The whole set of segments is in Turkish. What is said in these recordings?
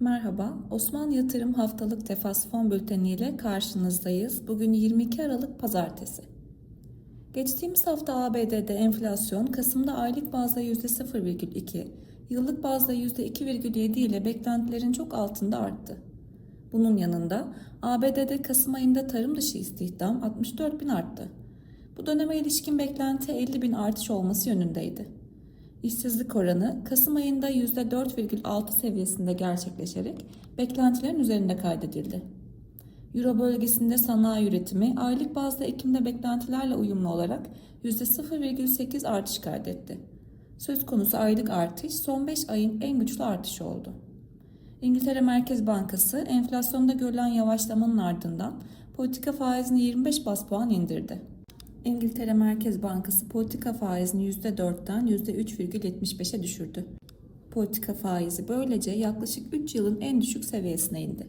Merhaba, Osmanlı Yatırım Haftalık Tefas Fon Bülteni ile karşınızdayız. Bugün 22 Aralık Pazartesi. Geçtiğimiz hafta ABD'de enflasyon Kasım'da aylık bazda %0,2, yıllık bazda %2,7 ile beklentilerin çok altında arttı. Bunun yanında ABD'de Kasım ayında tarım dışı istihdam 64 bin arttı. Bu döneme ilişkin beklenti 50 bin artış olması yönündeydi. İşsizlik oranı Kasım ayında %4,6 seviyesinde gerçekleşerek beklentilerin üzerinde kaydedildi. Euro bölgesinde sanayi üretimi aylık bazda Ekim'de beklentilerle uyumlu olarak %0,8 artış kaydetti. Söz konusu aylık artış son 5 ayın en güçlü artışı oldu. İngiltere Merkez Bankası enflasyonda görülen yavaşlamanın ardından politika faizini 25 bas puan indirdi. İngiltere Merkez Bankası politika faizini %4'ten %3,75'e düşürdü. Politika faizi böylece yaklaşık 3 yılın en düşük seviyesine indi.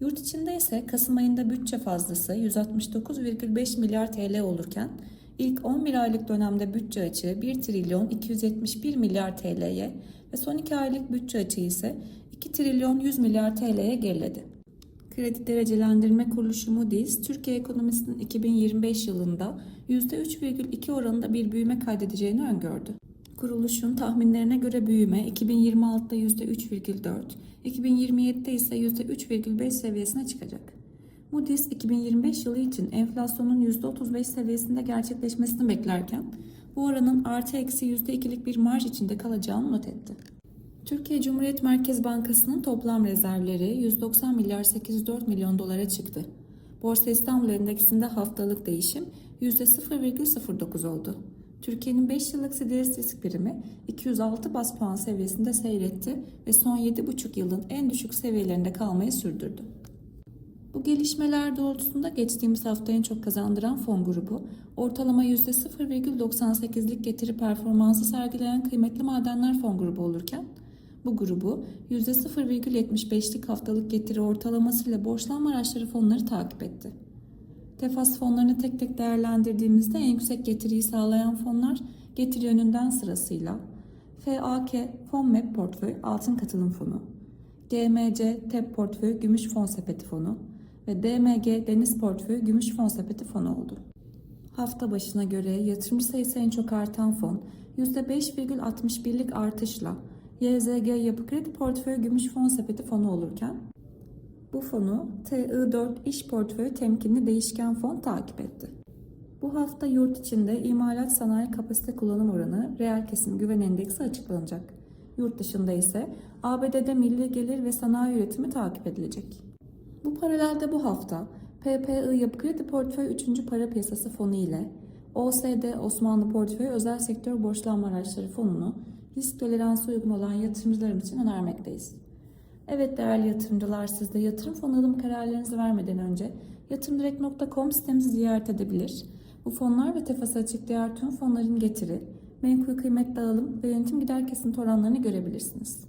Yurt içinde ise Kasım ayında bütçe fazlası 169,5 milyar TL olurken ilk 11 aylık dönemde bütçe açığı 1 trilyon 271 milyar TL'ye ve son 2 aylık bütçe açığı ise 2 trilyon 100 milyar TL'ye geriledi. Kredi Derecelendirme Kuruluşu Moody's, Türkiye ekonomisinin 2025 yılında %3,2 oranında bir büyüme kaydedeceğini öngördü. Kuruluşun tahminlerine göre büyüme 2026'da %3,4, 2027'de ise %3,5 seviyesine çıkacak. Moody's 2025 yılı için enflasyonun %35 seviyesinde gerçekleşmesini beklerken bu oranın artı eksi %2'lik bir marj içinde kalacağını not etti. Türkiye Cumhuriyet Merkez Bankası'nın toplam rezervleri 190 milyar 804 milyon dolara çıktı. Borsa İstanbul Endeksinde haftalık değişim %0,09 oldu. Türkiye'nin 5 yıllık CDS risk primi 206 bas puan seviyesinde seyretti ve son 7,5 yılın en düşük seviyelerinde kalmayı sürdürdü. Bu gelişmeler doğrultusunda geçtiğimiz hafta en çok kazandıran fon grubu, ortalama %0,98'lik getiri performansı sergileyen kıymetli madenler fon grubu olurken, bu grubu %0,75'lik haftalık getiri ortalamasıyla borçlanma araçları fonları takip etti. Tefas fonlarını tek tek değerlendirdiğimizde en yüksek getiriyi sağlayan fonlar getiri yönünden sırasıyla FAK Fon Map Portföy Altın Katılım Fonu, GMC TEP Portföy Gümüş Fon Sepeti Fonu ve DMG Deniz Portföy Gümüş Fon Sepeti Fonu oldu. Hafta başına göre yatırımcı sayısı en çok artan fon %5,61'lik artışla YZG Yapı Kredi Portföy Gümüş Fon Sepeti fonu olurken bu fonu TI4 İş Portföy Temkinli Değişken Fon takip etti. Bu hafta yurt içinde imalat sanayi kapasite kullanım oranı reel kesim güven endeksi açıklanacak. Yurt dışında ise ABD'de milli gelir ve sanayi üretimi takip edilecek. Bu paralelde bu hafta PPI Yapı Kredi Portföy 3. Para Piyasası Fonu ile OSD Osmanlı Portföy Özel Sektör Borçlanma Araçları Fonu'nu risk toleransı uygun olan yatırımcılarımız için önermekteyiz. Evet değerli yatırımcılar siz de yatırım fonu alım kararlarınızı vermeden önce yatırımdirekt.com sitemizi ziyaret edebilir. Bu fonlar ve tefası açık diğer tüm fonların getiri, menkul kıymet dağılım ve yönetim gider kesinti oranlarını görebilirsiniz.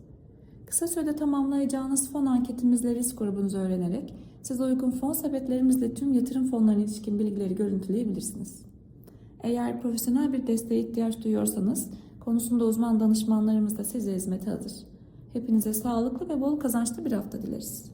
Kısa sürede tamamlayacağınız fon anketimizle risk grubunuzu öğrenerek size uygun fon sepetlerimizle tüm yatırım fonlarına ilişkin bilgileri görüntüleyebilirsiniz. Eğer profesyonel bir desteğe ihtiyaç duyuyorsanız konusunda uzman danışmanlarımız da size hizmete hazır. Hepinize sağlıklı ve bol kazançlı bir hafta dileriz.